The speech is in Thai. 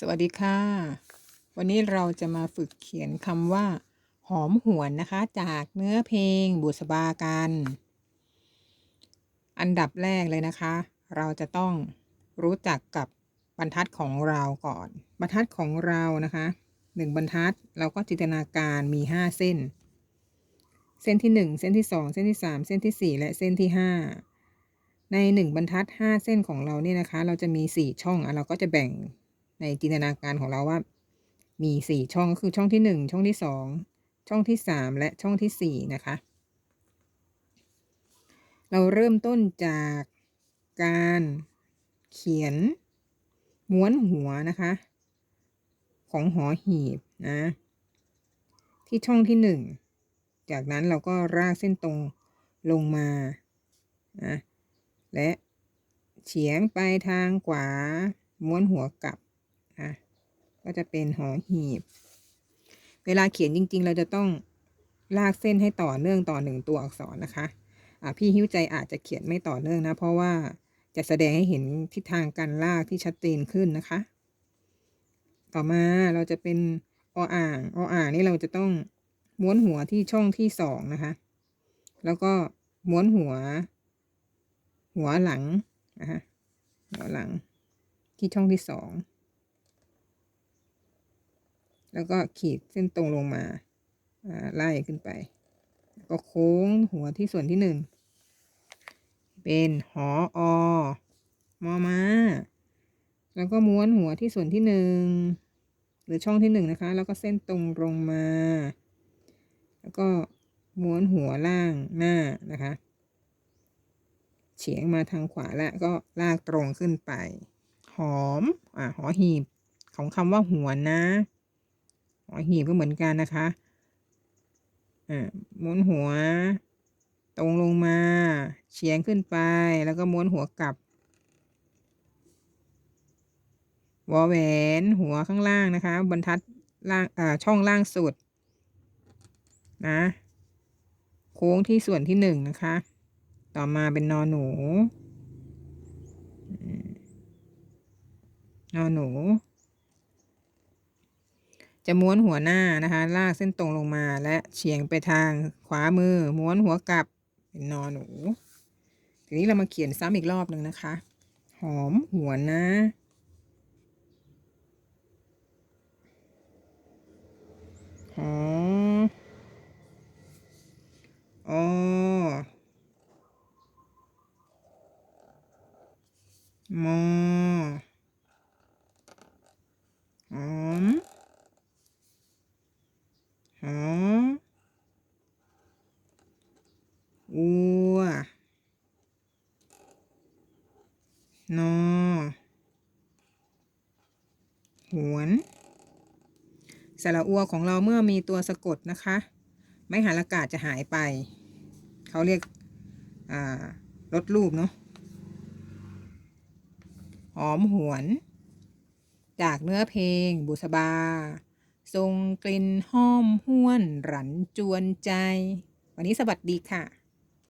สวัสดีค่ะ วันนี้เราจะมาฝึกเขียนคำว่า หอมหวนนะคะ จากเนื้อเพลงบุษบากัน อันดับแรกเลยนะคะ เราจะต้องรู้จักกับบรรทัดของเราก่อน บรรทัดของเรานะคะหนึ่งบรรทัดเราก็จินตนาการมีห้าเส้น เส้นที่หนึ่งเส้นที่สองเส้นที่สามเส้นที่สี่และเส้นที่ห้าในหนึ่งบรรทัดห้าเส้นของเราเนี่ยนะคะ เราจะมีสี่ช่องอะเราก็จะแบ่ง ในจินตนาการของเราว่า มีสี่ช่องก็คือช่องที่หนึ่งช่องที่สองช่องที่สามและช่องที่สี่นะคะ เราเริ่มต้นจากการเขียนม้วนหัวนะคะ ของหอหีบนะ ที่ช่องที่หนึ่งจากนั้นเราก็รากเส้นตรงลงมานะและเฉียงไปทางขวาม้วนหัวกลับ นะก็จะเป็นหอหีบ เวลาเขียนจริง ๆ เราจะต้องลากเส้นให้ต่อเนื่องต่อหนึ่งตัวอักษรนะคะะพี่หิ้วใจอาจจะเขียนไม่ต่อเนื่องนะ เพราะว่าจะแสดงให้เห็นทิศทางการลากที่ชัดเจนขึ้นนะคะ ต่อมาเราจะเป็นออ่างออ่างนี่เราจะต้องม้วนหัวที่ช่องที่สองนะคะ แล้วก็ม้วนหัว หัวหลังนะคะหัวหลังที่ช่องที่สอง แล้วก็ขีดเส้นตรงลงมาไล่ขึ้นไป ก็โค้งหัวที่ส่วนที่หนึ่งเป็นหออมอมาแล้วก็ม้วนหัวที่ส่วนที่หนึ่งหรือช่องที่หนึ่งนะคะ แล้วก็เส้นตรงลงมา แล้วก็ม้วนหัวล่างหน้านะคะ เฉียงมาทางขวาและก็ลากตรงขึ้นไป หอม อ่าหอหีบของคำว่าหัวนะ หอหีบก็เหมือนกันนะคะอ่าม้วนหัว ตรงลงมาเฉียงขึ้นไปแล้วก็ม้วนหัวกลับวอแหวนหัวข้างล่างนะคะ บรรทัดล่างอ่าช่องล่างสุดนะโค้งที่ส่วนที่หนึ่งนะคะ ต่อมาเป็นนอนหนูนอนหนู จะม้วนหัวหน้านะคะลากเส้นตรงลงมาและเฉียงไปทางขวามือ ม้วนหัวกลับเป็นนอนหนู ทีนี้เรามาเขียนซ้ำอีกรอบหนึ่งนะคะ หอมหัวนะหอมอมอหอมหอมอัว นอหวน สระอัวของเราเมื่อมีตัวสะกดนะคะ ไม่หันอากาศจะหายไป เขาเรียกลดรูปเนาะหอมหวน จากเนื้อเพลง บุษบา ทรงกลิ่นหอมห้วน หรันจวนใจ วันนี้สวัสดีค่ะ